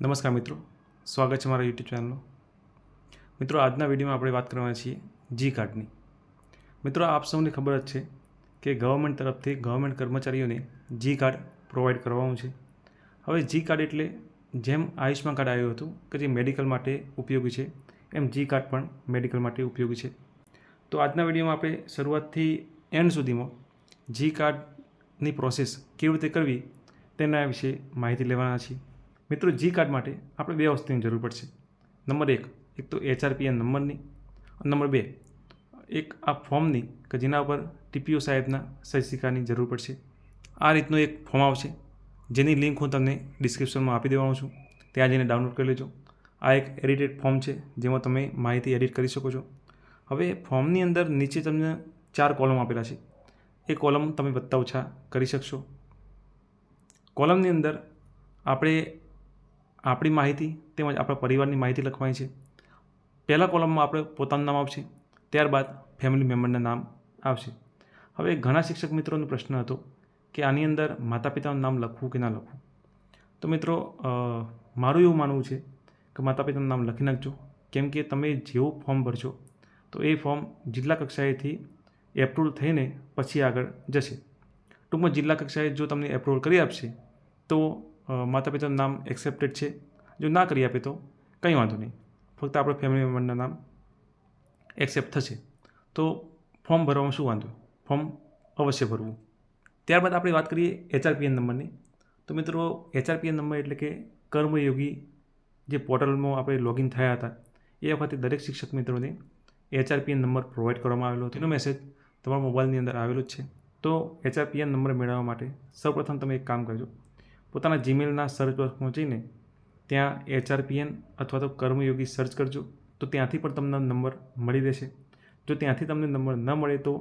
નમસ્કાર મિત્રો. સ્વાગત છે મારા યુટ્યુબ ચેનલનું. મિત્રો, આજના વિડીયોમાં આપણે વાત કરવાના છીએ જી કાર્ડની. મિત્રો, આપ સૌને ખબર જ છે કે ગવર્મેન્ટ તરફથી ગવર્મેન્ટ કર્મચારીઓને જી કાર્ડ પ્રોવાઈડ કરવાનું છે. હવે જી કાર્ડ એટલે જેમ આયુષ્માન કાર્ડ આવ્યું હતું કે જે મેડિકલ માટે ઉપયોગી છે, એમ જી કાર્ડ પણ મેડિકલ માટે ઉપયોગી છે. તો આજના વિડીયોમાં આપણે શરૂઆતથી એન્ડ સુધીમાં જી કાર્ડની પ્રોસેસ કેવી રીતે કરવી તેના વિશે માહિતી લેવાના છીએ. મિત્રો જી કાર્ડ માટે આપણે બે વસ્તુની જરૂર પડશે. નંબર એક એક તો એચઆરપીએન નંબરની નંબર બે, એક આ ફોર્મની કે જેના ઉપર ટીપીઓ સાહેબના સહી સિક્કાની જરૂર પડશે. આ રીતનું એક ફોર્મ આવશે, જેની લિંક હું તમને ડિસ્ક્રિપ્શનમાં આપી દેવાનો છું. ત્યાં જઈને ડાઉનલોડ કરી લેજો. આ એક એડિટેડ ફોર્મ છે, જેમાં તમે માહિતી એડિટ કરી શકો છો. હવે ફોર્મની અંદર નીચે તમને ચાર કોલમ આપેલા છે. એ કોલમ તમે વત્તા ઓછા કરી શકશો. કોલમની અંદર આપણે આપણી માહિતી તેમજ આપણા પરિવારની માહિતી લખવાની છે. પહેલા કોલમમાં આપણે પોતાનું નામ આવશે ત્યારબાદ ફેમિલી મેમ્બરના નામ આવશે હવે ઘણા શિક્ષક મિત્રોનો પ્રશ્ન હતો કે આની અંદર માતા પિતાનું નામ લખવું કે ના લખવું? તો મિત્રો મારું એવું માનવું છે કે માતા પિતાનું નામ લખી નાખજો. કેમ કે તમે જેવું ફોર્મ ભરશો, તો એ ફોર્મ જિલ્લા કક્ષાએથી એપ્રુવલ થઈને પછી આગળ જશે. ટૂંકમાં જિલ્લા કક્ષાએ જો તમને એપ્રુવલ કરી આપશે, તો માતા પિતાનું નામ એક્સેપ્ટેડ છે. જો ના કરી આપે તો કંઈ વાંધો નહીં. ફક્ત આપણા ફેમિલી મેમ્બરના નામ એક્સેપ્ટ થશે. તો ફોર્મ ભરવામાં શું વાંધો? ફોર્મ અવશ્ય ભરવું. ત્યારબાદ આપણે વાત કરીએ એચઆરપીએન નંબરની. તો મિત્રો એચઆરપીએન નંબર એટલે કે કર્મયોગી જે પોર્ટલમાં આપણે લોગિન થયા હતા, એ વખતે દરેક શિક્ષક મિત્રોને એચઆરપીએન નંબર પ્રોવાઈડ કરવામાં આવેલો હતો. એનો મેસેજ તમારા મોબાઈલની અંદર આવેલો જ છે. તો એચઆરપીએન નંબર મેળવવા માટે સૌપ્રથમ તમે એક કામ કરજો. પોતાના જીમેલના સર્ચ બોક્સમાં જઈને ત્યાં એચઆરપીએન અથવા તો કર્મયોગી સર્ચ કરજો. તો ત્યાંથી પણ તમને નંબર મળી રહેશે. જો ત્યાંથી તમને નંબર ન મળે તો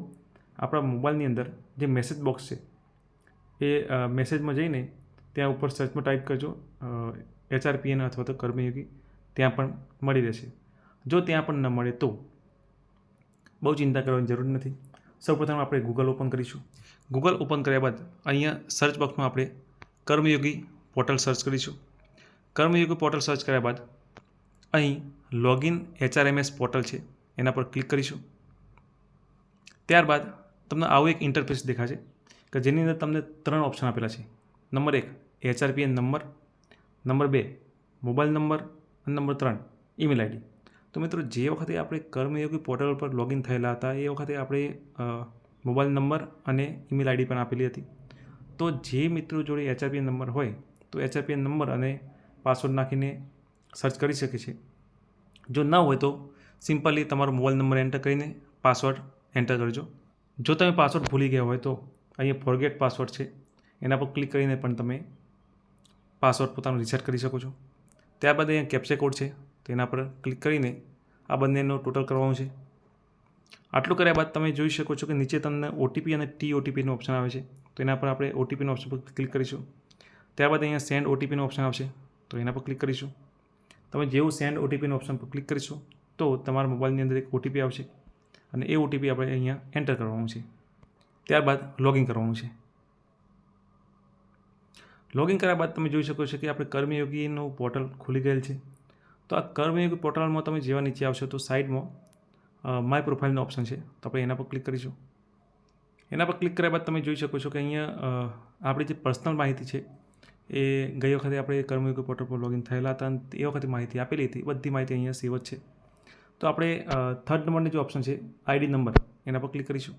આપણા મોબાઈલની અંદર જે મેસેજ બોક્સ છે, એ મેસેજમાં જઈને ત્યાં ઉપર સર્ચમાં ટાઈપ કરજો એચઆરપીએન અથવા તો કર્મયોગી. ત્યાં પણ મળી રહેશે. જો ત્યાં પણ ન મળે તો બહુ ચિંતા કરવાની જરૂર નથી. સૌપ્રથમ આપણે ગૂગલ ઓપન કરીશું. ગૂગલ ઓપન કર્યા બાદ અહીંયા સર્ચ બોક્સમાં આપણે કર્મયોગી પોર્ટલ સર્ચ કરીશું. કર્મયોગી પોર્ટલ સર્ચ કર્યા બાદ અહીં લોગિન એચઆરએમએસ પોર્ટલ છે, એના પર ક્લિક કરીશું. ત્યારબાદ તમને આવું એક ઇન્ટરફેસ દેખાશે કે જેની અંદર તમને ત્રણ ઓપ્શન આપેલા છે. નંબર એક, એચઆરપીએન નંબર. નંબર બે, મોબાઈલ નંબર. અને નંબર ત્રણ, ઈમેલ આઈડી. તો મિત્રો, જે વખતે આપણે કર્મયોગી પોર્ટલ પર લોગિન થયેલા હતા, એ વખતે આપણે મોબાઈલ નંબર અને ઈમેલ આઈડી પણ આપેલી હતી. તો જે મિત્રો જોડે એચઆરપીએન નંબર હોય, તો એચઆરપીએન નંબર અને પાસવર્ડ નાખીને સર્ચ કરી શકે છે. જો ના હોય તો સિમ્પલી તમારો મોબાઈલ નંબર એન્ટર કરીને પાસવર્ડ એન્ટર કરજો. જો તમે પાસવર્ડ ભૂલી ગયા હોય તો અહીંયા ફોરગેટ પાસવર્ડ છે. એના પર ક્લિક કરીને પણ તમે પાસવર્ડ પોતાનો રિસેટ કરી શકો છો. ત્યારબાદ અહીંયા કેપ્ચા કોડ છે, તો એના પર ક્લિક કરીને આ બંનેનો ટોટલ કરવાનું છે. આટલું કર્યા બાદ તમે જોઈ શકો છો કે નીચે તમને ઓટીપી અને ટી ઓટીપીનો ઓપ્શન આવે છે. તો એના પર આપણે ઓટીપીનો ઓપ્શન પર ક્લિક કરીશું. ત્યારબાદ અહીંયા સેન્ડ ઓટીપીનો ઓપ્શન આવશે. તો એના પર ક્લિક કરીશું. તમે જેવું સેન્ડ ઓટીપીનો ઓપ્શન પર ક્લિક કરીશું, તો તમારા મોબાઈલની અંદર એક ઓટીપી આવશે. અને એ ઓટીપી આપણે અહીંયા એન્ટર કરવાનું છે. ત્યારબાદ લોગિન કરવાનું છે. લોગિન કર્યા બાદ તમે જોઈ શકો છો કે આપણે કર્મયોગીનું પોર્ટલ ખુલી ગયેલ છે. તો આ કર્મયોગી પોર્ટલમાં તમે જેવા નીચે આવશો તો સાઈડમાં માય પ્રોફાઇલનો ઓપ્શન છે. તો આપણે એના પર ક્લિક કરીશું. એના પર ક્લિક કર્યા બાદ તમે જોઈ શકો છો કે અહીંયા આપણી જે પર્સનલ માહિતી છે, એ ગઈ વખતે આપણે કર્મયોગી પોર્ટલ પર લોગિન થયેલા હતા અને એ વખતે માહિતી આપેલી હતી. બધી માહિતી અહીંયા સેવ જ છે. તો આપણે થર્ડ નંબરની જે ઓપ્શન છે આઈડી નંબર એના પર ક્લિક કરીશું.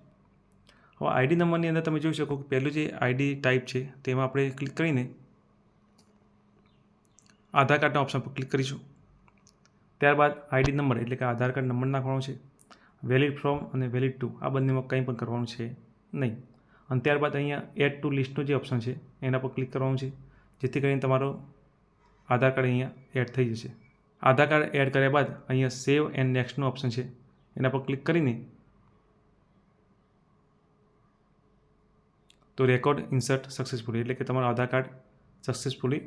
હવે આઈડી નંબરની અંદર તમે જોઈ શકો કે પહેલું જે આઈડી ટાઈપ છે, તેમાં આપણે ક્લિક કરીને આધાર કાર્ડના ઓપ્શન પર ક્લિક કરીશું. ત્યારબાદ આઈડી નંબર એટલે કે આધાર કાર્ડ નંબર નાખવાનો છે વેલિડ ફ્રોમ અને વેલિડ ટુ આ બંનેમાં કંઈ પણ કરવાનું છે નહીં. અને ત્યારબાદ અહીંયા એડ ટુ લિસ્ટનું જે ઓપ્શન છે, એના પર ક્લિક કરવાનું છે, જેથી કરીને તમારો આધાર કાર્ડ અહીંયા એડ થઈ જશે. આધાર કાર્ડ એડ કર્યા બાદ અહીંયા સેવ એન્ડ નેક્સ્ટનું ઓપ્શન છે, એના પર ક્લિક કરીને તો રેકોર્ડ ઇન્સર્ટ સક્સેસફુલી એટલે કે તમારું આધાર કાર્ડ સક્સેસફુલી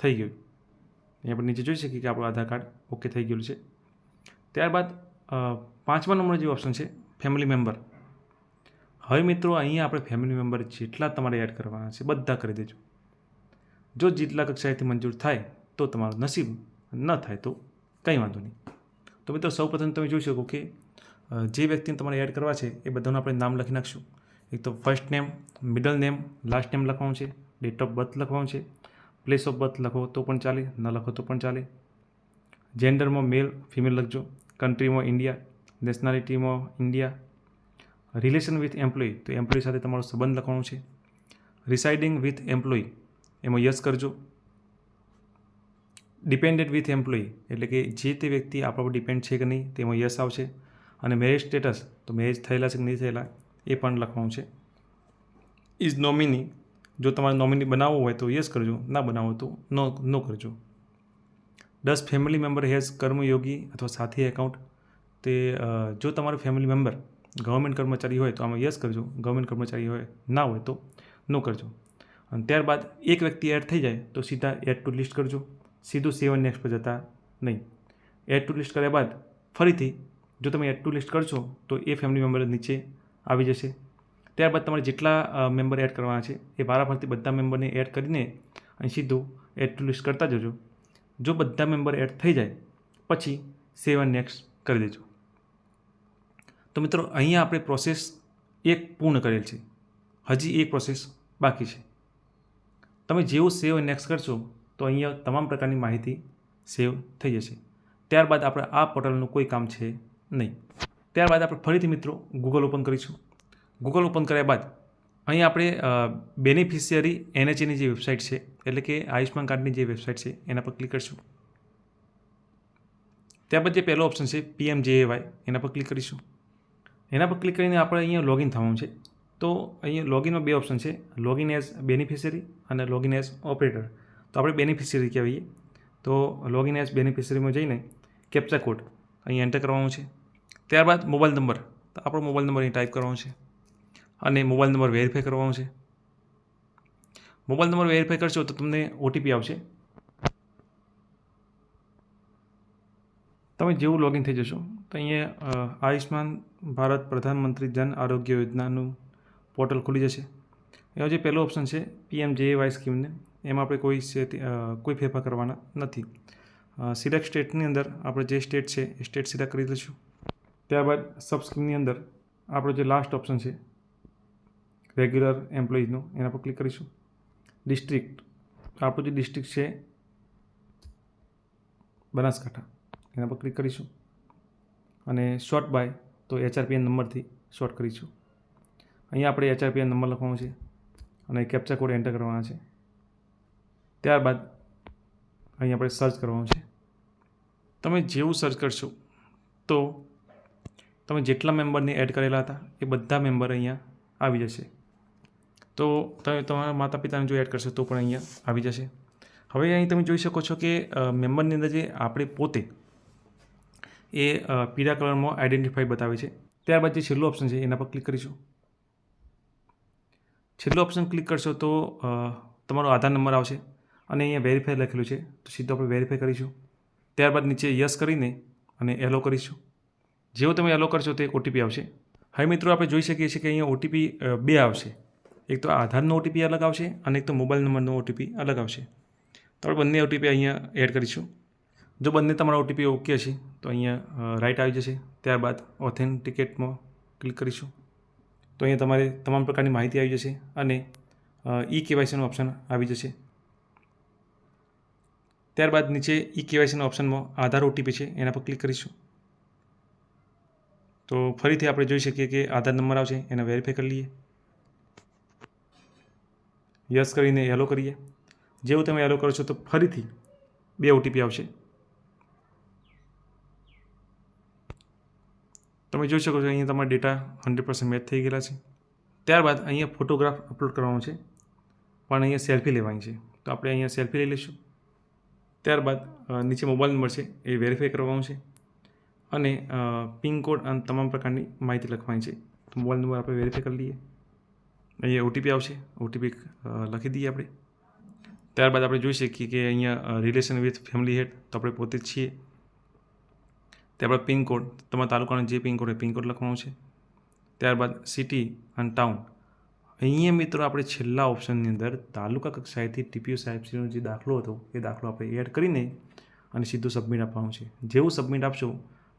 થઈ ગયું. અહીંયા આપણે નીચે જોઈ શકીએ કે આપણું આધાર કાર્ડ ઓકે થઈ ગયેલું છે. ત્યારબાદ પાંચમા નંબરનો જે ઓપ્શન છે ફેમિલી મેમ્બર હવે મિત્રો, અહીંયા આપણે ફેમિલી મેમ્બર જેટલા તમારે એડ કરવાના છે, બધા કરી દેજો. જો જેટલા કક્ષાએથી મંજૂર થાય, તો તમારું નસીબ ન થાય તો કંઈ વાંધો નહીં. તો મિત્રો, સૌપ્રથમ તમે જોઈ શકો કે જે વ્યક્તિને તમારે એડ કરવા છે, એ બધાનું આપણે નામ લખી નાખશું. એક તો first name middle name last name લખવાનું છે ડેટ ઓફ બર્થ લખવાનું છે પ્લેસ ઓફ બર્થ લખો તો પણ ચાલે, ન લખો તો પણ ચાલે. જેન્ડરમાં મેલ ફિમેલ લખજો. કન્ટ્રીમાં ઇન્ડિયા નેશનાલિટીમાં ઇન્ડિયા રિલેશન વિથ એમ્પ્લોય, તો એમ્પ્લોય સાથે તમારો સંબંધ લખવાનો છે. રિસાઇડિંગ વિથ એમ્પ્લોય, એમાં યસ કરજો. ડિપેન્ડેન્ટ વિથ એમ્પ્લોય, એટલે કે જે તે વ્યક્તિ આપણા પર ડિપેન્ડ છે કે નહીં, તેમાં યસ આવશે. અને મેરેજ સ્ટેટસ, તો મેરેજ થયેલા છે કે નહીં થયેલા, એ પણ લખવાનું છે. ઇઝ નોમિની, જો તમારે નોમિની બનાવવો હોય તો યસ કરજો, ના બનાવો તો નો નો કરજો. દસ ફેમિલી મેમ્બર હેઝ કર્મયોગી અથવા સાથી એકાઉન્ટ? તે જો તમારો ફેમિલી મેમ્બર ગવર્મેન્ટ કર્મચારી હોય તો આમાં યસ કરજો. ગવર્મેન્ટ કર્મચારી હોય, ના હોય તો નો કરજો. અને ત્યારબાદ એક વ્યક્તિ એડ થઈ જાય તો સીધા એડ ટુ લિસ્ટ કરજો. સીધું સેવન નેક્સ્ટ પર જતા નહીં. એડ ટુ લિસ્ટ કર્યા બાદ ફરીથી જો તમે એડ ટુ લિસ્ટ કરશો તો એ ફેમિલી મેમ્બર નીચે આવી જશે. ત્યારબાદ તમારે જેટલા મેમ્બર એડ કરવાના છે એ વારાફરતી બધા મેમ્બરને એડ કરીને અને સીધું એડ ટુ લિસ્ટ કરતા જજો. જો બધા મેમ્બર એડ થઈ જાય, પછી સેવન નેક્સ્ટ કરી દેજો. તો મિત્રો, અહીંયા આપણે પ્રોસેસ એક પૂર્ણ કરેલ છે. હજી એક પ્રોસેસ બાકી છે. તમે જેવું સેવ નેક્સ્ટ કરશો, તો અહીંયા તમામ પ્રકારની માહિતી સેવ થઈ જશે. ત્યારબાદ આપણે આ પોર્ટલનું કોઈ કામ છે નહીં. ત્યારબાદ આપણે ફરીથી મિત્રો ગૂગલ ઓપન કરીશું. ગૂગલ ઓપન કર્યા બાદ અહીં આપણે બેનિફિશિયરી એનએચએની જે વેબસાઇટ છે, એટલે કે આયુષ્માન કાર્ડની જે વેબસાઇટ છે, એના પર ક્લિક કરીશું. ત્યારબાદ જે પહેલો ઓપ્શન છે પીએમ એના પર ક્લિક કરીશું. એના પર ક્લિક કરીને આપણે અહીંયા લોગિન થવાનું છે. તો અહીંયા લોગિનમાં બે ઓપ્શન છે. લોગિન એઝ બેનિફિશિયરી અને લોગિન એઝ ઓપરેટર તો આપણે બેનિફિશિયરી કહેવાઈએ. તો લોગિન એઝ બેનિફિશિયરીમાં જઈને કેપ્ચા કોડ અહીં એન્ટર કરવાનું છે. ત્યારબાદ મોબાઈલ નંબર તો આપણો મોબાઈલ નંબર અહીં ટાઈપ કરવાનો છે. અને મોબાઈલ નંબર વેરીફાઈ કરવાનો છે. મોબાઈલ નંબર વેરીફાઈ કરશો તો તમને ઓટીપી આવશે. તમે જેવું લોગિન થઈ જશો તો અહીંયા આયુષ્માન ભારત પ્રધાનમંત્રી જન આરોગ્ય યોજનાનું પોર્ટલ ખુલી જશે. એનો જે પહેલો ઓપ્શન છે, પીએમ જે વાય સ્કીમને, એમાં આપણે કોઈ કોઈ ફેરફાર કરવાના નથી. સિલેક્ટ સ્ટેટની અંદર આપણે જે સ્ટેટ છે, એ સ્ટેટ સિલેક્ટ કરી લઈશું ત્યારબાદ સબ સ્કીમની અંદર આપણો જે લાસ્ટ ઓપ્શન છે, રેગ્યુલર એમ્પ્લોઈઝનો એના પર ક્લિક કરીશું. ડિસ્ટ્રિક્ટ, આપણું જે ડિસ્ટ્રિક્ટ છે, બનાસકાંઠા, એના પર ક્લિક કરીશું. અને શોર્ટ બાય તો એચઆરપીએન નંબરથી શોર્ટ કરીશું. અહીંયા આપણે એચઆરપીએન નંબર લખવાનો છે અને કેપ્ચા કોડ એન્ટર કરવાના છે. ત્યારબાદ અહીં આપણે સર્ચ કરવાનું છે. તમે જેવું સર્ચ કરશો તો તમે જેટલા મેમ્બરને એડ કરેલા હતા એ બધા મેમ્બર અહીંયા આવી જશે. તો તમે તમારા માતા પિતાને જો એડ કરશો તો પણ અહીંયા આવી જશે. હવે અહીં તમે જોઈ શકો છો કે મેમ્બરની અંદર જે આપણે પોતે એ પીળા કલરમાં આઈડેન્ટિફાઈ બતાવે છે. ત્યારબાદ જે છેલ્લું ઓપ્શન છે, એના પર ક્લિક કરીશું. છેલ્લું ઓપ્શન ક્લિક કરશો તો તમારો આધાર નંબર આવશે અને અહીંયા વેરીફાઈ લખેલું છે. તો સીધો આપણે વેરીફાઈ કરીશું. ત્યારબાદ નીચે યસ કરીને અને એલો કરીશું. જેવો તમે એલો કરશો તો ઓટીપી આવશે. હવે મિત્રો આપણે જોઈ શકીએ છીએ કે અહીંયા ઓટીપી બે આવશે. એક તો આધારનો ઓટીપી અલગ આવશે અને એક તો મોબાઈલ નંબરનો ઓટીપી અલગ આવશે. તો આપણે બંને ઓટીપી અહીંયા એડ કરીશું. જો બંને તમારા ઓટીપી ઓકે હશે, તો અહીંયા રાઇટ આવી જશે. ત્યારબાદ ઓથેન્ટિકેટમાં ક્લિક કરીશું. તો અહીંયા તમારે તમામ પ્રકારની માહિતી આવી જશે અને ઈ કેવાયસીનું ઓપ્શન આવી જશે. ત્યારબાદ નીચે ઈ કેવાયસીના ઓપ્શનમાં આધાર ઓટીપી છે, એના પર ક્લિક કરીશું. તો ફરીથી આપણે જોઈ શકીએ કે આધાર નંબર આવશે, એને વેરીફાઈ કરી લઈએ. યસ કરીને એલો કરીએ. જેવું તમે એલો કરો છો, તો ફરીથી બે ઓટીપી આવશે. તમે જોઈ શકો છો અહીંયા તમારા ડેટા હંડ્રેડ પર્સન્ટ મેચ થઈ ગયેલા છે. ત્યારબાદ અહીંયા ફોટોગ્રાફ અપલોડ કરવાનો છે, પણ અહીંયા સેલ્ફી લેવાની છે. તો આપણે અહીંયા સેલ્ફી લઈ લઈશું. ત્યારબાદ નીચે મોબાઈલ નંબર છે, એ વેરીફાઈ કરવાનો છે. અને પિનકોડ અને તમામ પ્રકારની માહિતી લખવાની છે. તો મોબાઈલ નંબર આપણે વેરીફાઈ કરી લઈએ. અહીંયા ઓટીપી આવશે. ઓટીપી લખી દઈએ આપણે. ત્યારબાદ આપણે જોઈ શકીએ કે અહીંયા રિલેશન વિથ ફેમિલી હેડ તો આપણે પોતે જ છીએ. ત્યારબાદ પિનકોડ તમારા તાલુકાનો જે પિનકોડ એ પિનકોડ લખવાનો છે. ત્યારબાદ સિટી અને ટાઉન અહીંયા મિત્રો આપણે છેલ્લા ઓપ્શનની અંદર તાલુકા કક્ષાએથી ટીપીઓ સાહેબશ્રીનો જે દાખલો હતો, એ દાખલો આપણે એડ કરીને અને સીધું સબમિટ આપવાનું છે. જેવું સબમિટ આપશો,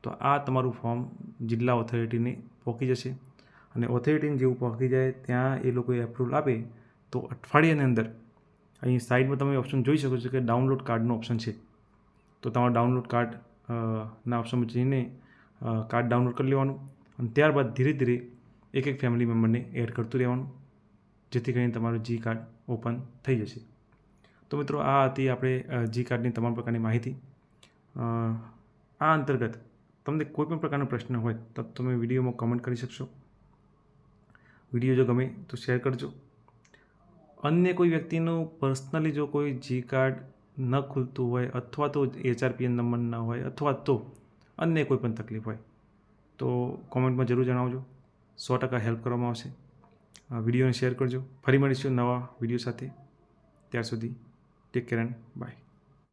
તો આ તમારું ફોર્મ જિલ્લા ઓથોરિટીને પહોંચી જશે. અને ઓથોરિટીને જેવું પહોંચી જાય, ત્યાં એ લોકોએ એપ્રુવલ આપે, તો અઠવાડિયાની અંદર અહીં સાઈડમાં તમે ઓપ્શન જોઈ શકો છો કે ડાઉનલોડ કાર્ડનો ઓપ્શન છે. તો તમારું ડાઉનલોડ કાર્ડ ના ઓપ્શનમાં જઈને કાર્ડ ડાઉનલોડ કરી લેવાનું અને ત્યારબાદ ધીરે ધીરે એક એક ફેમિલી મેમ્બરને એડ કરતું રહેવાનું, જેથી કરીને તમારું જી કાર્ડ ઓપન થઈ જશે. તો મિત્રો, આ હતી આપણે જી કાર્ડની તમામ પ્રકારની માહિતી. આ અંતર્ગત તમને કોઈ પણ પ્રકારનો પ્રશ્ન હોય તો તમે વિડીયોમાં કમેન્ટ કરી શકશો. વીડિયો જો ગમે તો શેર કરજો. અન્ય કોઈ વ્યક્તિનું પર્સનલી જો કોઈ જી કાર્ડ ન ખુલતું હોય અથવા તો એચઆરપીએન નંબર ન હોય અથવા તો અન્ય કોઈ પણ તકલીફ હોય, તો કોમેન્ટમાં જરૂર જણાવજો. સો ટકા હેલ્પ કરવામાં આવશે. વિડીયોને શેર કરજો. ફરી મળીશું નવા વીડિયો સાથે. ત્યાર સુધી ટેક કેર એન્ડ બાય.